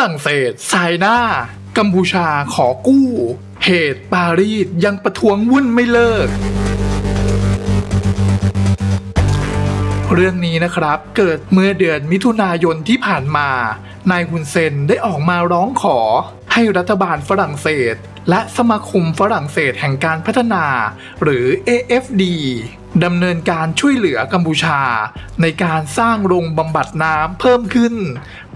รั่งเศสสายหน้า กัมพูชาขอกู้ เหตุปารีสยังประท้วงวุ่นไม่เลิก เรื่องนี้นะครับเกิดเมื่อเดือนมิถุนายนที่ผ่านมา นายฮุนเซนได้ออกมาร้องขอ ให้รัฐบาลฝรั่งเศส และสมาคมฝรั่งเศสแห่งการพัฒนา หรือ AFD ดำเนินการช่วยเหลือกัมพูชา ในการสร้างโรงบำบัดน้ำเพิ่มขึ้น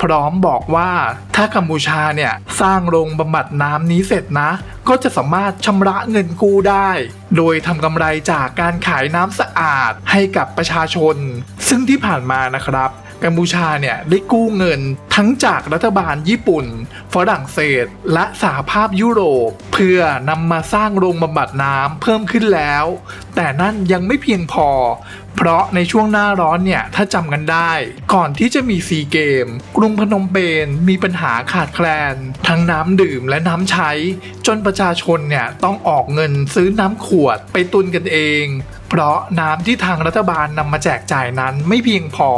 พร้อมบอกว่าถ้ากัมพูชาเนี่ยสร้างโรงบำบัดน้ำนี้เสร็จนะ ก็จะสามารถชำระเงินกู้ได้ โดยทำกำไรจากการขายน้ำสะอาดให้กับประชาชน ซึ่งที่ผ่านมานะครับ กัมพูชาเนี่ยได้กู้เงินทั้งจากรัฐบาลญี่ปุ่น ฝรั่งเศส และสหภาพยุโรป เพื่อนำมาสร้างโรงบำบัดน้ำเพิ่มขึ้นแล้ว แต่นั่นยังไม่เพียงพอ เพราะในช่วงหน้าร้อนเนี่ยถ้าจำกันได้ ก่อนที่จะมีซีเกม กรุงพนมเปญมีปัญหาขาดแคลน ทั้งน้ำดื่มและน้ำใช้ จนประชาชนเนี่ยต้องออกเงินซื้อน้ำขวดไปตุนกันเอง เพราะน้ำที่ทางรัฐบาลนำมาแจกจ่ายนั้นไม่เพียงพอ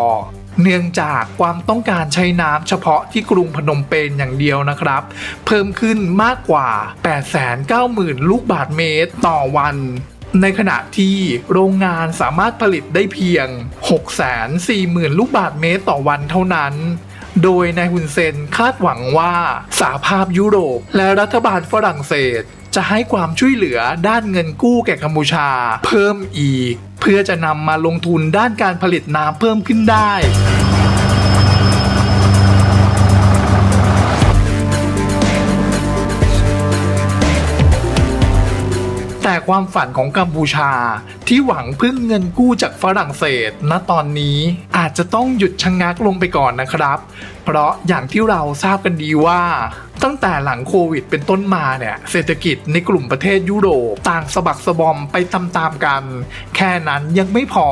เนื่องจากความต้องการใช้น้ำเฉพาะที่กรุงพนมเปญอย่างเดียวนะครับ เพิ่มขึ้นมากกว่า 890,000 ลูกบาทเมตรต่อวันในขณะที่โรงงานสามารถผลิตได้เพียง 640,000 ลูกบาทเมตรต่อวันเท่านั้น โดยนายฮุนเซนคาดหวังว่าสหภาพยุโรปและรัฐบาลฝรั่งเศส จะให้ความช่วยเหลือด้านเงินกู้แก่กัมพูชา เพิ่มอีก เพื่อจะนำมาลงทุนด้านการผลิตน้ำเพิ่มขึ้นได้แต่ความฝันของกัมพูชาที่หวังพึ่งเงินกู้จากฝรั่งเศสณตอนนี้อาจจะต้องหยุดชะงงักลงไปก่อนนะครับเพราะอย่างที่เราทราบกันดีว่า ตั้งแต่หลังโควิดเป็นต้นมาเนี่ยเศรษฐกิจในกลุ่มประเทศยุโรปต่างสะบักสะบอมไปตามๆกัน แค่นั้นยังไม่พอ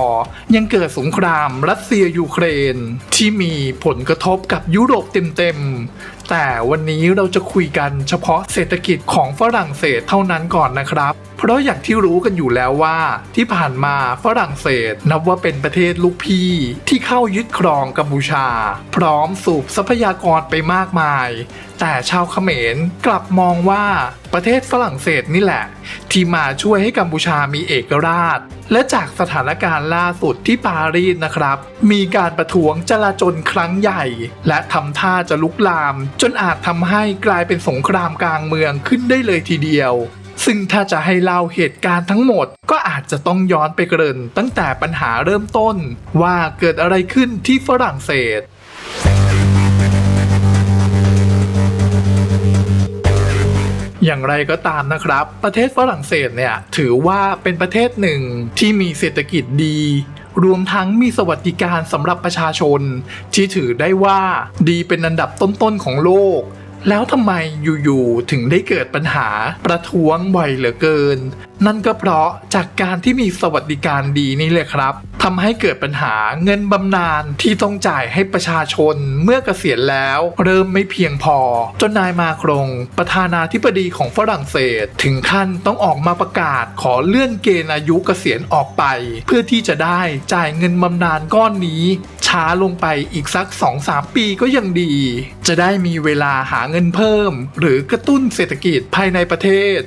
ยังเกิดสงครามรัสเซียยูเครน ที่มีผลกระทบกับยุโรปเต็มๆ แต่วันนี้เราจะคุยกันเฉพาะเศรษฐกิจของฝรั่งเศสเท่านั้นก่อนนะครับเพราะอย่างที่รู้กันอยู่แล้วว่า ที่ผ่านมาฝรั่งเศสนับว่าเป็นประเทศลูกพี่ที่เข้ายึดครองกัมพูชา พร้อมสูบทรัพยากรไปมากมาย แต่ชาวเขมรกลับมองว่าประเทศฝรั่งเศสนี่แหละ ที่มาช่วยให้กัมพูชามีเอกราช และจากสถานการณ์ล่าสุดที่ปารีสนะครับ มีการประท้วงจลาจลครั้งใหญ่ และทำท่าจะลุกลาม จนอาจทำให้กลายเป็นสงครามกลางเมืองขึ้นได้เลยทีเดียวซึ่งถ้าจะให้เล่าเหตุการณ์ทั้งหมด ก็อาจจะต้องย้อนไปเกริ่นตั้งแต่ปัญหาเริ่มต้น ว่าเกิดอะไรขึ้นที่ฝรั่งเศส อย่างไรก็ตามนะครับ ประเทศฝรั่งเศสเนี่ยถือว่าเป็นประเทศหนึ่งที่มีเศรษฐกิจดี รวมทั้งมีสวัสดิการสำหรับประชาชน ที่ถือได้ว่าดีเป็นอันดับต้นๆของโลก แล้วทำไมอยู่ๆถึงได้เกิดปัญหาประท้วงบ่อยเหลือเกิน นั่นก็เพราะจากการที่มีสวัสดิการดีนี่เลยครับทำให้เกิดปัญหาเงินบำนาญที่ต้องจ่ายให้ประชาชนเมื่อเกษียณแล้ว เริ่มไม่เพียงพอ จนนายมาครง ประธานาธิบดีของฝรั่งเศส ถึงขั้นต้องออกมาประกาศขอเลื่อนเกณฑ์อายุเกษียณออกไป เพื่อที่จะได้จ่ายเงินบำนาญก้อนนี้ ช้าลงไปอีกสัก 2-3 ปีก็ยังดี จะได้มีเวลาหาเงินเพิ่ม หรือกระตุ้นเศรษฐกิจภายในประเทศ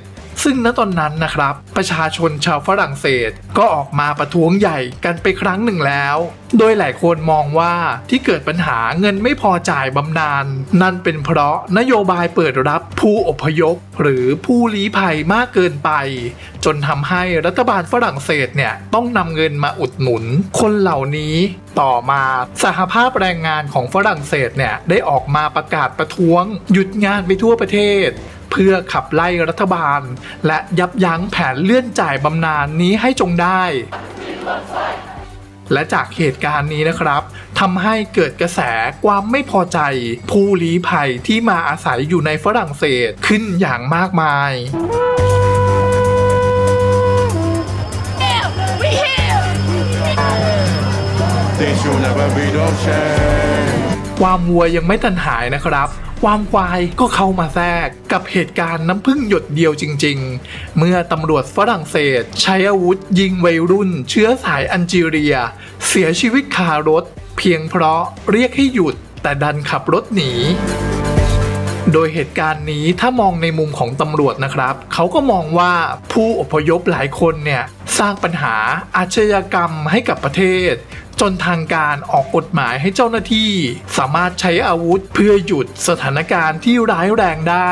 ซึ่งณตอนนั้นนะครับ ประชาชนชาวฝรั่งเศสก็ออกมาประท้วงใหญ่กันไปครั้งหนึ่งแล้ว โดยหลายคนมองว่าที่เกิดปัญหาเงินไม่พอจ่ายบำนาญนั่นเป็นเพราะนโยบายเปิดรับผู้อพยพ หรือผู้ลี้ภัยมากเกินไป จนทำให้รัฐบาลฝรั่งเศสเนี่ยต้องนำเงินมาอุดหนุน คนเหล่านี้ต่อมาสหภาพแรงงานของฝรั่งเศสเนี่ยได้ออกมาประกาศประท้วง หยุดงานไปทั่วประเทศ เพื่อขับไล่รัฐบาล และยับยั้งแผนเลื่อนจ่ายบำนาญนี้ให้จงได้ และจากเหตุการณ์นี้นะครับทำให้เกิดกระแสความไม่พอใจ ผู้ลี้ภัยที่มาอาศัยอยู่ในฝรั่งเศสขึ้นอย่างมากมาย We here! Things will never be no change. ความวัวยังไม่ตันหายนะครับ ความวายก็เข้ามาแทรกกับเหตุการณ์น้ำพึ่งหยดเดียวจริง ๆ เมื่อตำรวจฝรั่งเศส ใช้อาวุธยิงวัยรุ่น เชื้อสายอัลจีเรีย เสียชีวิตคารถ เพียงเพราะเรียกให้หยุดแต่ดันขับรถหนีโดยเหตุการณ์นี้ถ้ามองในมุมของตำรวจนะครับ เขาก็มองว่าผู้อพยพหลายคนเนี่ย สร้างปัญหาอาชญากรรมให้กับประเทศ จนทางการออกกฎหมายให้เจ้าหน้าที่ สามารถใช้อาวุธเพื่อหยุดสถานการณ์ที่ร้ายแรงได้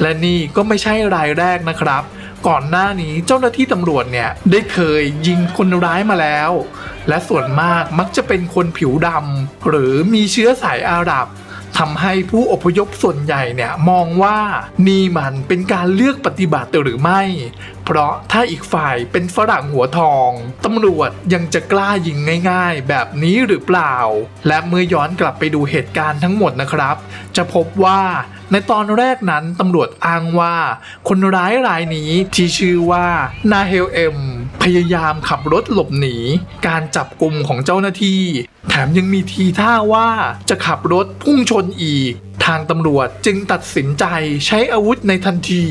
และนี่ก็ไม่ใช่รายแรกนะครับ ก่อนหน้านี้เจ้าหน้าที่ตำรวจเนี่ยได้เคยยิงคนร้ายมาแล้ว และส่วนมากมักจะเป็นคนผิวดำหรือมีเชื้อสายอาหรับ ทำให้ผู้อพยพส่วนใหญ่เนี่ยมองว่านี่มันเป็นการเลือกปฏิบัติหรือไม่ เพราะถ้าอีกฝ่ายเป็นฝรั่งหัวทองตำรวจยังจะกล้ายิงง่ายๆ แบบนี้หรือเปล่า และเมื่อย้อนกลับไปดูเหตุการณ์ทั้งหมดนะครับ จะพบว่าในตอนแรกนั้นตำรวจอ้างว่า คนร้ายรายนี้ที่ชื่อว่านาเฮลเอ็ม พยายามขับรถหลบหนี การจับกลุ่มของเจ้าหน้าที่ แถมยังมีทีท่าว่าจะขับรถพุ่งชนอีก ทางตำรวจจึงตัดสินใจใช้อาวุธในทันที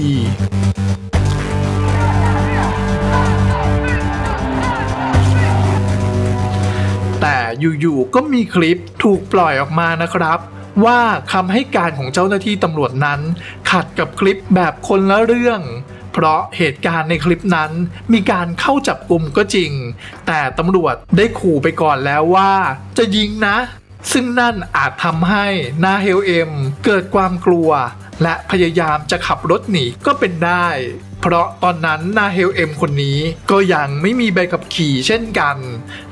แต่อยู่ๆก็มีคลิปถูกปล่อยออกมานะครับ ว่าคำให้การของเจ้าหน้าที่ตำรวจนั้น ขัดกับคลิปแบบคนละเรื่อง เพราะเหตุการณ์ในคลิปนั้นมีการเข้าจับกลุ่มก็จริง แต่ตำรวจได้ขู่ไปก่อนแล้วว่า จะยิงนะ ซึ่งนั่นอาจทำให้นาเฮลเอ็มเกิดความกลัว และพยายามจะขับรถหนีก็เป็นได้ เพราะตอนนั้นนาเฮลเอ็มคนนี้ก็ยังไม่มีใบขับขี่เช่นกัน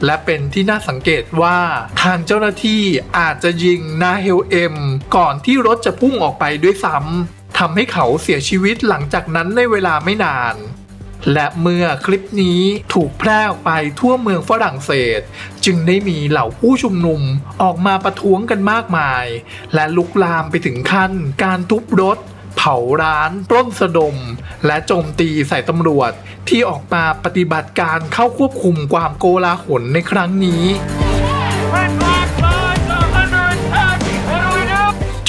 และเป็นที่น่าสังเกตว่าทางเจ้าหน้าที่อาจจะยิงนาเฮลเอ็มก่อนที่รถจะพุ่งออกไปด้วยซ้ำ ทำให้เขาเสียชีวิตหลังจากนั้นในเวลาไม่นาน และเมื่อคลิปนี้ถูกแพร่ออกไปทั่วเมืองฝรั่งเศส จึงได้มีเหล่าผู้ชุมนุมออกมาประท้วงกันมากมาย และลุกลามไปถึงขั้นการทุบรถเผาร้านปล้นสะดม และโจมตีใส่ตำรวจที่ออกมาปฏิบัติการเข้าควบคุมความโกลาหลในครั้งนี้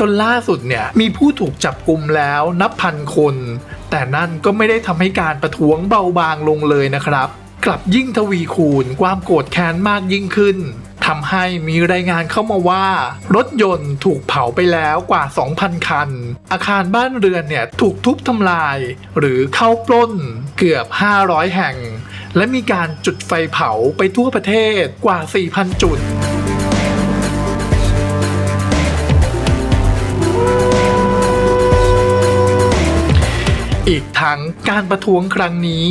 จนล่าสุดเนี่ยมีผู้ถูกจับกลุ่มแล้วนับพันคน แต่นั่นก็ไม่ได้ทำให้การประท้วงเบาบางลงเลยนะครับ กลับยิ่งทวีคูณความโกรธแค้นมากยิ่งขึ้นทำให้มีรายงานเข้ามาว่า รถยนต์ถูกเผาไปแล้วกว่า 2,000 คัน อาคารบ้านเรือนเนี่ยถูกทุบทำลาย หรือเข้าปล้นเกือบ 500 แห่ง และมีการจุดไฟเผาไปทั่วประเทศกว่า 4,000 จุด อีกทั้งการประท้วงครั้งนี้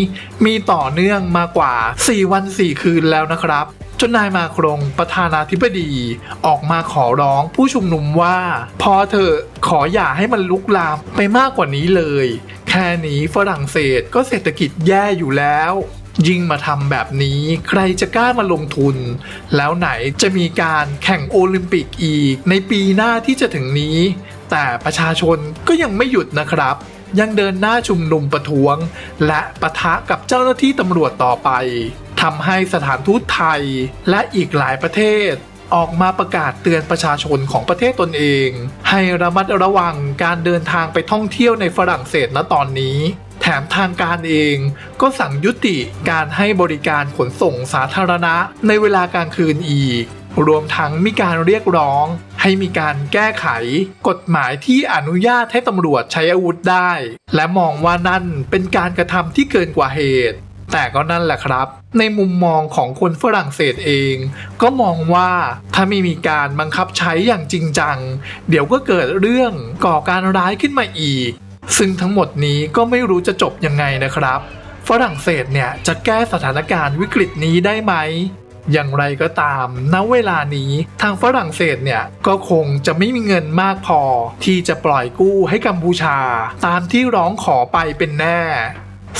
มีต่อเนื่องมากว่า 4 วัน 4 คืนแล้วนะครับ จนนายมาครงประธานาธิบดี ออกมาขอร้องผู้ชุมนุมว่า พอเถอะขออย่าให้มันลุกลามไปมากกว่านี้เลย แค่นี้ฝรั่งเศสก็เศรษฐกิจแย่อยู่แล้วยิ่งมาทำแบบนี้ใครจะกล้ามาลงทุน แล้วไหนจะมีการแข่งโอลิมปิกอีก ในปีหน้าที่จะถึงนี้ แต่ประชาชนก็ยังไม่หยุดนะครับ ยังเดินหน้าชุมนุมประท้วง และปะทะกับเจ้าหน้าที่ตำรวจต่อไปทำให้สถานทูตไทยและอีกหลายประเทศ ออกมาประกาศเตือนประชาชนของประเทศตนเอง ให้ระมัดระวังการเดินทางไปท่องเที่ยวในฝรั่งเศสณตอนนี้ แถมทางการเองก็สั่งยุติการให้บริการขนส่งสาธารณะในเวลากลางคืนอีก รวมทั้งมีการเรียกร้อง ให้มีการแก้ไข กฎหมายที่อนุญาตให้ตำรวจใช้อาวุธได้ และมองว่านั่นเป็นการกระทำที่เกินกว่าเหตุ แต่ก็นั่นแหละครับ ในมุมมองของคนฝรั่งเศสเอง ก็มองว่าถ้าไม่มีการบังคับใช้อย่างจริงจัง เดี๋ยวก็เกิดเรื่องก่อการร้ายขึ้นมาอีก ซึ่งทั้งหมดนี้ก็ไม่รู้จะจบยังไงนะครับ ฝรั่งเศสเนี่ยจะแก้สถานการณ์วิกฤตนี้ได้ไหม อย่างไรก็ตาม ณ เวลานี้ทางฝรั่งเศสเนี่ยก็คงจะไม่มีเงินมากพอ ที่จะปล่อยกู้ให้กัมพูชา ตามที่ร้องขอไปเป็นแน่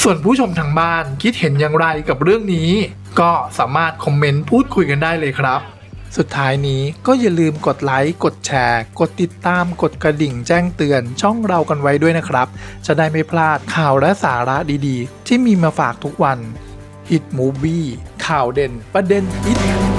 ส่วนผู้ชมทางบ้านคิดเห็นอย่างไรกับเรื่องนี้ ก็สามารถคอมเมนต์พูดคุยกันได้เลยครับสุดท้ายนี้ก็อย่าลืมกดไลค์ กดแชร์ กดติดตาม กดกระดิ่งแจ้งเตือนช่องเรากันไว้ด้วยนะครับ จะได้ไม่พลาดข่าวและสาระดีๆ ที่มีมาฝากทุกวัน Hit Movie ข่าวเด่นประเด็นฮิต